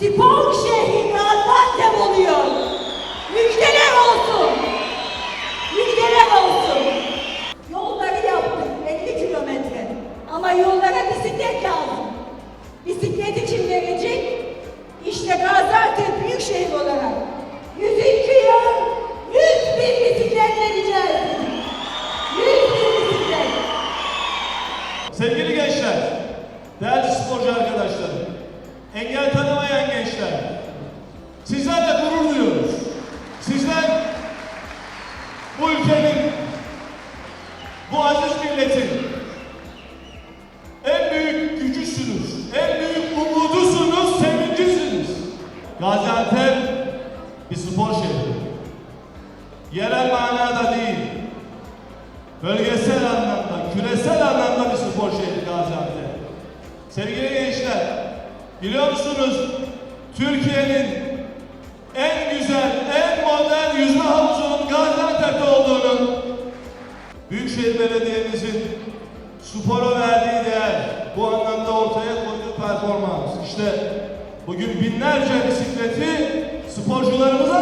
Spor şehrin Gaziantep oluyor. Müjdeler olsun. Müjdeler olsun. Yolları yaptık 50 kilometre. Ama yollara bisiklet lazım. Bisiklet için verecek. İşte Gaziantep Büyükşehir olarak 102 yıl 100 bin bisiklet vereceğiz. 100 bin bisiklet. Sevgili gençler, değerli sporcu arkadaşlarım engel tanımayan gençler. Sizlerle gurur duyuyoruz. Sizler bu ülkenin, bu aziz milletin en büyük gücüsünüz, en büyük umudusunuz, sevincisiniz. Gaziantep bir spor şehri. Yerel manada değil, bölgesel anlamda, küresel anlamda bir spor şehri Gaziantep. Sevgili gençler, biliyor musunuz Türkiye'nin en güzel, en modern yüzme havuzunun Gaziantep'te olduğunu, Büyükşehir Belediye'mizin spora verdiği değer, bu anlamda ortaya koyduğu performans. İşte bugün binlerce bisikleti sporcularımıza